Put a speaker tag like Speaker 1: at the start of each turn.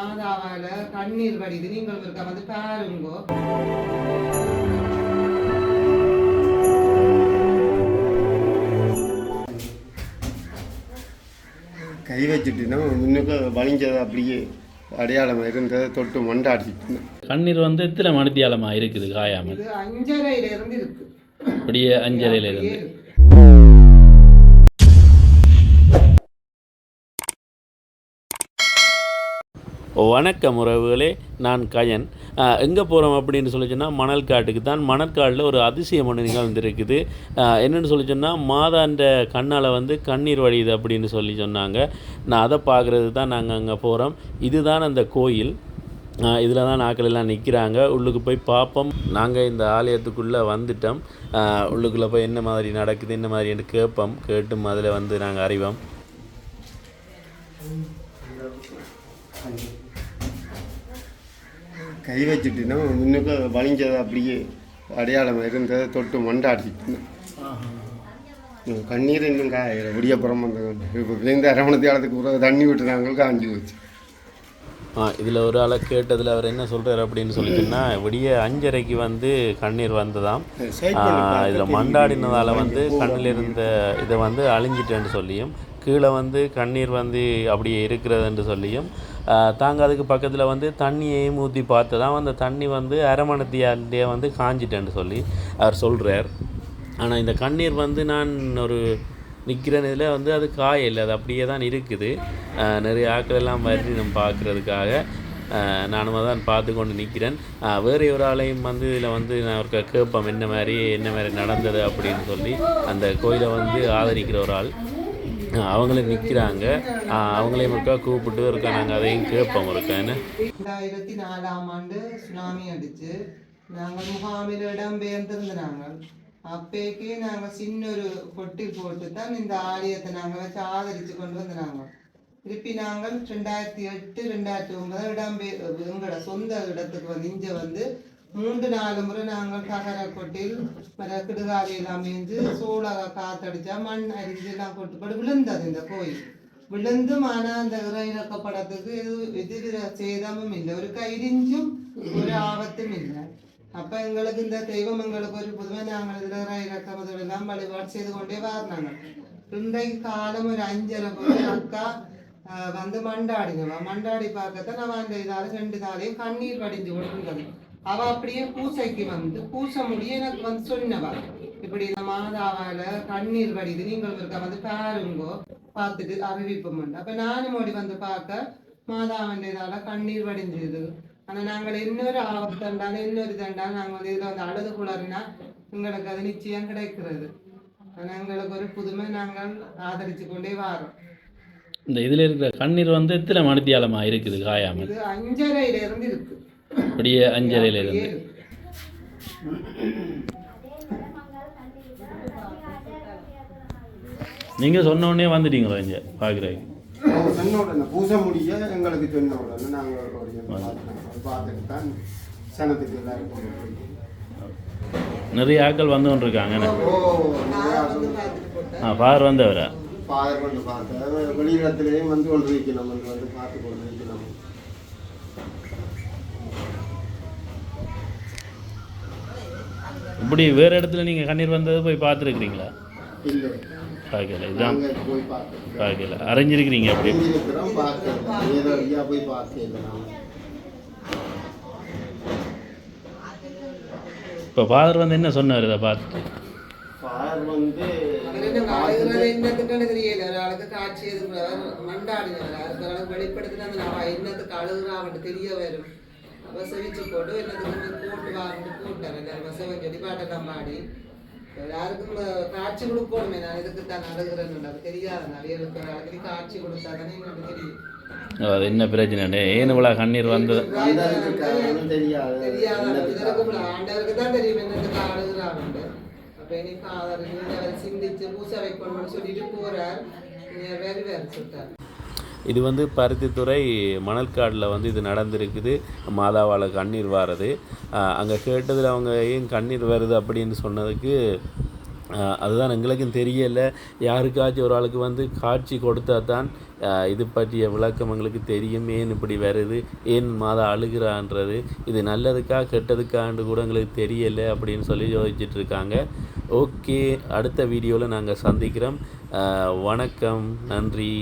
Speaker 1: மாதாவால கண்ணீர் வடிது. நீங்கள் இருக்க வந்து பாருங்கோ.
Speaker 2: கை வச்சுட்டுனா முன்னுக்கு வலிஞ்சது அப்படியே அடையாளம் இருந்ததை தொட்டு மண்டாடிட்டு
Speaker 3: கண்ணீர் வந்து எத்தனை மணித்தியாலமாக இருக்குது காயாமல்
Speaker 1: இது அஞ்சரையில இருந்து இருக்கு.
Speaker 3: அப்படியே அஞ்சரையில இருந்து. வணக்கம் உறவுகளே நான் கயன். எங்கே போகிறோம் அப்படின்னு சொல்லி சொன்னால் மணல் காட்டுக்கு தான். மணற்காட்டில் ஒரு அதிசயம் ஒன்று நிகழ்ந்திருக்குது. என்னென்னு சொல்லி சொன்னால் மாதாண்ட கண்ணால் வந்து கண்ணீர் வழியுது அப்படின்னு சொல்லி சொன்னாங்க. நான் அதை பார்க்குறது தான் நாங்கள் அங்கே போகிறோம் இதுதான் அந்த கோயில். இதில் தான் ஆட்கள் எல்லாம் நிற்கிறாங்க உள்ளுக்கு போய் பார்ப்போம். நாங்கள் இந்த ஆலயத்துக்குள்ளே வந்துட்டோம். உள்ளுக்குள்ளே போய் என்ன மாதிரி நடக்குது என்ன மாதிரின்னு கேட்போம். கேட்டும் அதில் வந்து நாங்கள் அறிவோம்.
Speaker 2: கை வச்சுட்டுனா முன்னுக்கு வலிஞ்சது அப்படியே அடையாளம் இருந்ததை தொட்டு மண்டாடிட்டு கண்ணீர் இன்னும் காயிற விடியப்புறம் வந்து இப்போ இந்த அரவணத்தி காலத்துக்கு பிறகு தண்ணி விட்டுனாங்க காஞ்சி போச்சு.
Speaker 3: இதில் ஒரு ஆளை கேட்டதில் அவர் என்ன சொல்கிறார் அப்படின்னு சொல்லி சொன்னால் விடிய அஞ்சரைக்கு வந்து கண்ணீர் வந்ததாம். இதில் மண்டாடினதால் வந்து கண்ணில் இருந்த இதை வந்து அழிஞ்சிட்டேன்னு சொல்லியும் கீழே வந்து கண்ணீர் வந்து அப்படியே இருக்கிறதுன்னு சொல்லியும் ஆ, தாங்க அதுக்கு பக்கத்தில் வந்து தண்ணியையும் ஊற்றி பார்த்ததாம் அந்த தண்ணி வந்து அரமணத்தியாலே வந்து காஞ்சிட்டேன்னு சொல்லி அவர் சொல்கிறார் ஆனால் இந்த கண்ணீர் வந்து நான் ஒரு நிற்கிற இதில் வந்து அது காய இல்லை அது அப்படியே தான் இருக்குது. நிறைய ஆட்கள் எல்லாம் வருது நம்ம பார்க்குறதுக்காக. நானும் தான் பார்த்து கொண்டு நிற்கிறேன் வேறு ஒரு ஆளையும் வந்து இதில் வந்து நான் ஒரு கேட்போம் என்ன மாதிரி என்ன மாதிரி நடந்தது அப்படின்னு சொல்லி. அந்த கோயிலை வந்து ஆதரிக்கிற ஒரு ஆள். அவங்களே நிற்கிறாங்க அவங்களையும் ஒருக்கா கூப்பிட்டு இருக்கா நாங்கள் அதையும் கேட்போம் ஒருக்கா
Speaker 1: ரெண்டாயிரத்தி நாலாம் ஆண்டு சுனாமி அடிச்சு நாங்கள் முகாமில் இடம் பெயர்ந்திருந்த நாங்கள் அப்பேக்கே நாங்கள் சின்ன ஒரு கொட்டி போட்டு தான் இந்த ஆலயத்தை நாங்கள் வச்சு ஆதரித்து கொண்டு வந்து நாங்கள். திருப்பி நாங்கள் ரெண்டாயிரத்தி எட்டு ரெண்டாயிரத்தி ஒன்பது இடம் பெய- எங்களோட சொந்த இடத்துக்கு வந்து இங்கே வந்து மூன்று நாலு முறை நாங்கள் தகர கொட்டில் மர கிடுகாலி எல்லாம் மேய்ஞ்சு காத்தடிச்சா மண் அரிஞ்சு எல்லாம் கொட்டுப்பட்டு விழுந்தது இந்த கோயில். விழுந்தும் ஆனால் அந்த இறக்கப்படத்துக்கு இது எதிர சேதமும் இல்லை. ஒரு கைரிஞ்சும் ஒரு ஆபத்தும் இல்லை. அப்ப எங்களுக்கு இந்த தெய்வம் எங்களுக்கு ஒரு புதுமை. நாங்கள் இதில் இறக்கம் எல்லாம் வழிபாடு செய்து கொண்டே வரனாங்க இன்றைக்கு காலம் ஒரு அஞ்சரை போய் அக்கா வந்து மண்டாடினவா. மண்டாடி பார்க்கத்தான் நான் அந்த இதாலும் ரெண்டு நாளையும் கண்ணீர் வடிஞ்சு கொண்டிருந்தது அவ அப்படியே பூசைக்கு வந்து பூச முடிய எனக்கு வந்து சொன்னவா. இப்படி இந்த மாதாவால கண்ணீர் வடிது நீங்கள் இருக்க வந்து பாருங்கோ பார்த்துட்டு அறிவிப்போம் அப்ப நானும் ஓடி வந்து பார்க்க மாதாவன் இதால கண்ணீர் வடிஞ்சது. ஆனா நாங்கள் இன்னொரு ஆபத்து தண்டாலும் இன்னொரு தண்டாலும் நாங்க வந்து இதுல வந்து அழுது குளறினா எங்களுக்கு அது நிச்சயம் கிடைக்கிறது. ஆனா எங்களுக்கு ஒரு புதுமை நாங்கள் ஆதரிச்சு கொண்டே வாரோம்.
Speaker 3: இந்த இதில் இருக்கிற கண்ணீர் வந்து எத்தனை மணித்தியாலமாக இருக்குது காயாமல்?
Speaker 1: இது அஞ்சரையில இருந்து இருக்கு.
Speaker 3: அப்படியே அஞ்சரையில இருந்து
Speaker 1: அப்படியே இருக்கு.
Speaker 3: நீங்கள் சொன்ன உடனே வந்துட்டீங்களா இங்கே பார்க்குறதுக்கு
Speaker 2: சொன்ன உடனே பூசை முடிய எங்களுக்கு சொன்ன உடனே நாங்கள். பார்த்துட்டு தான் சனத்துக்கு போய்.
Speaker 3: நிறைய ஆட்கள் வந்து கொண்டிருக்காங்க ஆ பார் வந்தவரா?
Speaker 2: ஃபாதர் கொண்டு பார்த்தேன் வெளியிடத்துலேயும் வந்து கொண்டு வைக்கணும் வந்து வந்து பார்த்து கொண்டு
Speaker 3: இப்படி வேறு இடத்துல நீங்கள் கண்ணீர் வந்தது போய் பார்த்துருக்குறீங்களா? பார்க்கல. இதுதான் பார்க்கல. அறிஞ்சிருக்கிறீங்க அப்படி. இப்போ ஃபாதர் வந்து என்ன சொன்னார் இதை பார்த்துட்டு
Speaker 2: ஃபாதர் வந்து
Speaker 1: அவர் என்ன அழுகிறது என்னத்துக்குன்னு தெரியல. ஒரு ஆளுக்கு காட்சி ஆளுக்கு வெளிப்படுத்தினா என்னத்துக்கு அழுகுறான்னு தெரிய வரும். அவ செவிச்சு போட்டு என்னத்துக்கு போட்டு வாங்கிட்டு போட்டார் எல்லாரும் செவன் சொல்லி பாட்டெல்லாம் பாடி யாருக்கும் காட்சி கொடுக்கணுமே. நான் இதுக்கு தான் அழுகிறேன்னு அது தெரியாது. நிறைய ஒரு ஆளுக்கு காட்சி கொடுத்தா தானே எனக்கு தெரியும்.
Speaker 3: அது என்ன பிரச்சனை? ஏன் இவ்வளோ கண்ணீர் வந்தது?
Speaker 2: வந்ததுக்கு காரணம் தெரியாது.
Speaker 1: தெரியாத. இதற்கு ஆண்டவருக்கு தான் தெரியும் என்னத்துக்கு அழுகுறான்னு அப்ப இனி ஃபாதர் சிந்திச்சு பூசை வைக்கணும்னு சொல்லிட்டு போறார். இனி வேறு வேறு சொல்லிட்டார்
Speaker 3: இது வந்து பருத்தித்துறை மணல்காடில் வந்து இது நடந்திருக்குது. மாதாவால் கண்ணீர் வாரது. அங்கே கேட்டதில் அவங்க ஏன் கண்ணீர் வருது அப்படின்னு சொன்னதுக்கு அதுதான் எங்களுக்கும் தெரியலை. யாருக்காச்சும் ஒரு ஆளுக்கு வந்து காட்சி கொடுத்தா தான் இது பற்றிய விளக்கம் எங்களுக்கு தெரியும். ஏன் இப்படி வருது? ஏன் மாதா அழுகிறான்றது? இது நல்லதுக்கா கெட்டதுக்கான்னு கூட எங்களுக்கு தெரியலை அப்படின்னு சொல்லி யோசிச்சுட்டு இருக்காங்க ஓகே அடுத்த வீடியோவில் நாங்கள் சந்திக்கிறோம். வணக்கம். நன்றி.